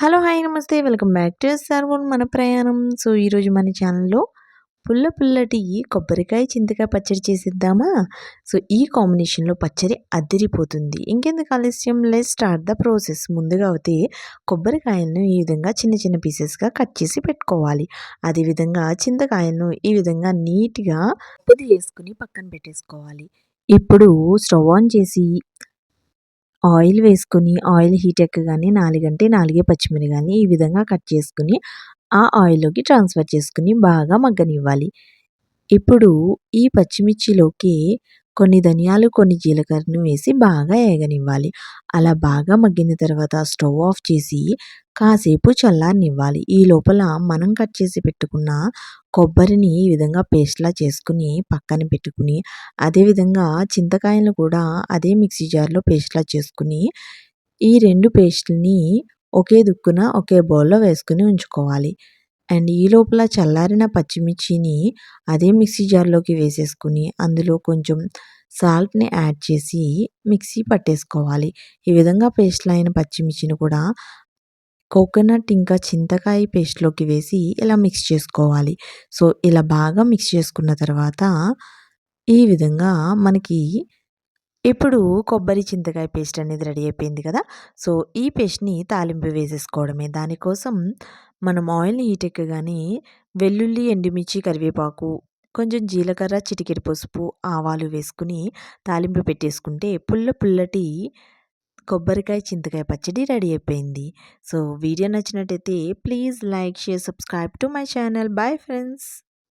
Hello hi నమస్తే. Welcome back to Sarwan మన ప్రయాణం. సో ఈరోజు మన ఛానల్లో పుల్ల పుల్లటి కొబ్బరికాయ చింతకాయ పచ్చడి చేసిద్దామా? సో ఈ కాంబినేషన్లో పచ్చడి అదిరిపోతుంది. ఇంకెందుకు ఆలస్యం? లెస్ స్టార్ట్ ద ప్రాసెస్ ముందుగా అయితే కొబ్బరికాయలను ఈ విధంగా చిన్న చిన్న పీసెస్గా కట్ చేసి పెట్టుకోవాలి. అదేవిధంగా చింతకాయలను ఈ విధంగా నీట్గా పొది వేసుకుని పక్కన పెట్టేసుకోవాలి. ఇప్పుడు స్టవ్ ఆన్ చేసి ఆయిల్ వేసుకొని ఆయిల్ హీట్ ఎక్కగానే నాలుగంటే నాలుగే పచ్చిమిరకాయలని ఈ విధంగా కట్ చేసుకుని ఆ ఆయిల్లోకి ట్రాన్స్ఫర్ చేసుకుని బాగా మగ్గనివ్వాలి. ఇప్పుడు ఈ పచ్చిమిర్చిలోకి కొన్ని ధనియాలు కొన్ని జీలకర్రను వేసి బాగా ఏగనివ్వాలి. అలా బాగా మగ్గిన తర్వాత స్టవ్ ఆఫ్ చేసి కాసేపు చల్లారనివ్వాలి. ఈ లోపల మనం కట్ చేసి పెట్టుకున్న కొబ్బరిని ఈ విధంగా పేస్ట్లా చేసుకుని పక్కన పెట్టుకుని అదేవిధంగా చింతకాయలు కూడా అదే మిక్సీ జార్లో పేస్ట్లా చేసుకుని ఈ రెండు పేస్ట్ని ఒకే దుక్కున ఒకే బౌల్లో వేసుకుని ఉంచుకోవాలి. అండ్ ఈ లోపల చల్లారిన పచ్చిమిర్చిని అదే మిక్సీ జార్లోకి వేసేసుకుని అందులో కొంచెం సాల్ట్ని యాడ్ చేసి మిక్సీ పట్టేసుకోవాలి. ఈ విధంగా పేస్ట్లో అయిన పచ్చిమిర్చిని కూడా కోకోనట్ ఇంకా చింతకాయ పేస్ట్లోకి వేసి ఇలా మిక్స్ చేసుకోవాలి. సో ఇలా బాగా మిక్స్ చేసుకున్న తర్వాత ఈ విధంగా మనకి ఇప్పుడు కొబ్బరి చింతకాయ పేస్ట్ అనేది రెడీ అయిపోయింది కదా. సో ఈ పేస్ట్ని తాలింపు వేసేసుకోవడమే. దానికోసం మనం ఆయిల్ని హీట్ ఎక్కగానే వెల్లుల్లి ఎండుమిర్చి కరివేపాకు కొంచెం జీలకర్ర చిటికెడు పసుపు ఆవాలు వేసుకుని తాలింపు పెట్టేసుకుంటే పుల్ల పుల్లటి కొబ్బరికాయ చింతకాయ పచ్చడి రెడీ అయిపోయింది. సో వీడియో నచ్చినట్టయితే please like share subscribe to my channel. Bye friends.